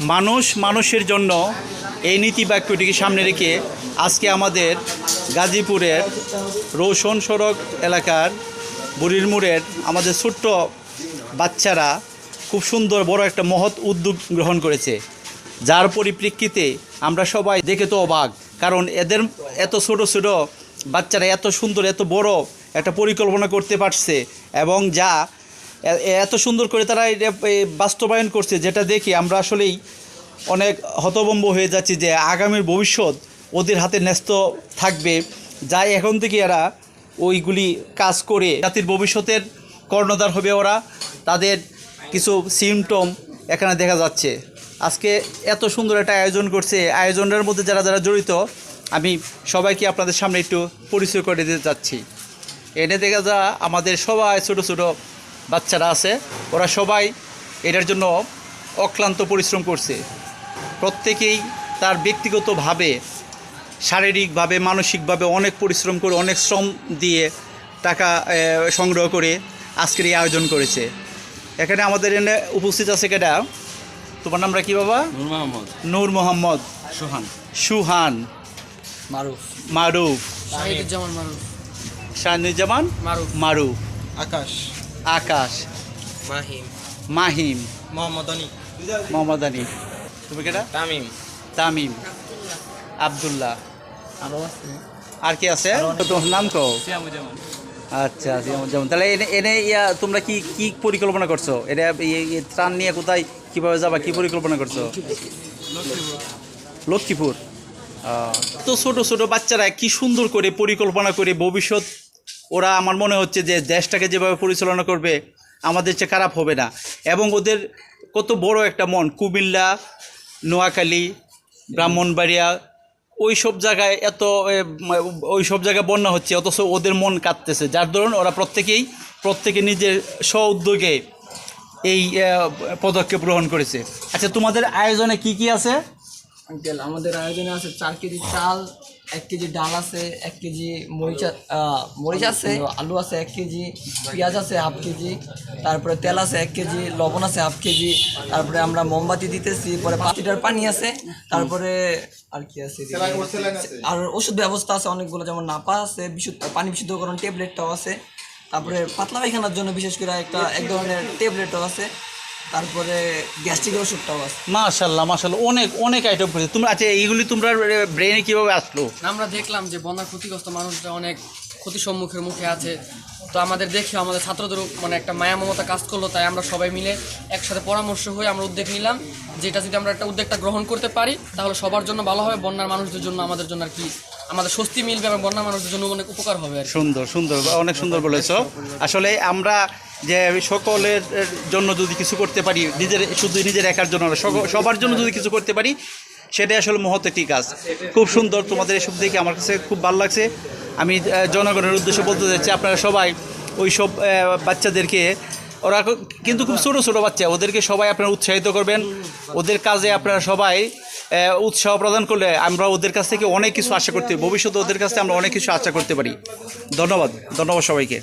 মানুষ মানুষের জন্য এই নীতি বাক্যটিকে সামনে রেখে আজকে আমাদের গাজীপুরের রৌশন সড়ক এলাকার বুড়ির মোড়ের আমাদের ছোট্ট বাচ্চারা খুব সুন্দর বড় একটা মহৎ উদ্যোগ গ্রহণ করেছে। যার পরিপ্রেক্ষিতে আমরা সবাই দেখে তো অবাক, কারণ এদের এত ছোট ছোট বাচ্চারা এত সুন্দর, এত বড় একটা পরিকল্পনা করতে পারছে এবং যা এত সুন্দর করে তারা বাস্তবায়ন করছে, যেটা দেখে আমরা আসলেই অনেক হতভম্ব হয়ে যাচ্ছি যে আগামীর ভবিষ্যৎ ওদের হাতে ন্যস্ত থাকবে। যা এখন থেকে এরা ওইগুলি কাজ করে, জাতির ভবিষ্যতের কর্ণধার হবে ওরা, তাদের কিছু সিমটম এখানে দেখা যাচ্ছে। আজকে এত সুন্দর একটা আয়োজন করছে, আয়োজনের মধ্যে যারা যারা জড়িত, আমি সবাইকে আপনাদের সামনে একটু পরিচয় করে দিতে চাচ্ছি। এনে দেখা যা আমাদের সবাই ছোট ছোট বাচ্চারা আছে ওরা সবাই এটার জন্য অক্লান্ত পরিশ্রম করছে। প্রত্যেকেই তার ব্যক্তিগতভাবে শারীরিকভাবে মানসিকভাবে অনেক পরিশ্রম করে অনেক শ্রম দিয়ে টাকা সংগ্রহ করে আজকের এই আয়োজন করেছে। এখানে আমাদের এনে উপস্থিত আছে কেটা তোমার নামটা কি বাবা? নূর মোহাম্মদ। নূর মোহাম্মদ। সোহান। সুহান। মারুফ। মারুফ। শাহিদুজ্জামান মারুফ। শাহিনুজ্জামান মারুফ। মারুফ। আকাশ। আকাশ। মাহিম। মাহিম। মোহাম্মদ অনি মোহাম্মদ আলী। তুমি কেটা? তামিম। তামিম। আবদুল্লাহ। আরও আছে। আর কি আছে? তোমার নাম কও? সিয়ামুজ্জামান। আচ্ছা যেমন তাহলে এনে এনে ইয়া তোমরা কি কি পরিকল্পনা করছ? এটা ত্রাণ নিয়ে কোথায় কীভাবে যাবা কি পরিকল্পনা করছ? লক্ষ্মীপুর। তো ছোট ছোট বাচ্চারা কি সুন্দর করে পরিকল্পনা করে ভবিষ্যৎ ওরা আমার মনে হচ্ছে যে দেশটাকে যেভাবে পরিচালনা করবে, আমাদের চেয়ে খারাপ হবে না। এবং ওদের কত বড় একটা মন, কুমিল্লা, নোয়াখালী, ব্রাহ্মণবাড়িয়া ওই সব জায়গায় এত ওই সব জায়গায় বন্যা হচ্ছে, অথচ ওদের মন কাঁদতেছে। যার দরুন ওরা প্রত্যেকেই, প্রত্যেকে নিজের স্ব উদ্যোগে এই পদক্ষেপ গ্রহণ করেছে। আচ্ছা তোমাদের আয়োজনে কি কি আছে? আমাদের আয়োজনে আছে চার কেজি চাল এক কেজি ডাল আছে এক কেজি মরিচ মরিচ আছে আলু আছে এক কেজি পেঁয়াজ আছে হাফ কেজি তারপরে তেল আছে এক কেজি লবণ আছে হাফ কেজি তারপরে আমরা মোমবাতি দিতেছি পরে পাঁচ লিটার পানি আছে তারপরে আর কি আছে আর ওষুধ ব্যবস্থা আছে অনেকগুলো যেমন নাপা আছে বিশুদ্ধ পানি বিশুদ্ধকরণ ট্যাবলেটটাও আছে তারপরে পাতলা পায়খানার জন্য বিশেষ করে একটা এক ধরনের ট্যাবলেটও আছে তারপরে গ্যাস্ট্রিক ওষুধটাও আছে। মাশাল্লাহ মাশাল্লাহ অনেক অনেক আইটেম করেছে। তোমরা আচ্ছা এইগুলি তোমরা ব্রেনে কীভাবে আসলো? আমরা দেখলাম যে বন্যা ক্ষতিগ্রস্ত মানুষরা অনেক ক্ষতির সম্মুখের মুখে আছে। তো আমাদের দেখে আমাদের ছাত্রদেরও মানে একটা মায়া মমতা কাজ করল, তাই আমরা সবাই মিলে একসাথে পরামর্শ হয়ে আমরা উদ্যোগ নিলাম যেটা যদি আমরা একটা উদ্যোগটা গ্রহণ করতে পারি, তাহলে সবার জন্য ভালো হবে, বন্যার মানুষদের জন্য আমাদের জন্য আর কি, আমাদের স্বস্তি মিলবে এবং বন্যার মানুষদের জন্য অনেক উপকার হবে। সুন্দর সুন্দর, অনেক সুন্দর বলেছ আসলে আমরা যে সকলের জন্য যদি কিছু করতে পারি, নিজের, শুধু নিজের একার জন্য সবার জন্য যদি কিছু করতে পারি সেটাই আসলে মহৎ একটি কাজ। খুব সুন্দর তোমাদের এসব দেখে আমার কাছে খুব ভালো লাগছে। আমি জনগণের উদ্দেশ্যে বলতে চাচ্ছি, আপনারা সবাই ওই সব বাচ্চাদেরকে, ওরা কিন্তু খুব ছোটো ছোটো বাচ্চা, ওদেরকে সবাই আপনারা উৎসাহিত করবেন। ওদের কাজে আপনারা সবাই উৎসাহ প্রদান করলে আমরা ওদের কাছ থেকে অনেক কিছু আশা করতে, ভবিষ্যতে ওদের কাছ থেকে আমরা অনেক কিছু আশা করতে পারি। ধন্যবাদ ধন্যবাদ সবাইকে।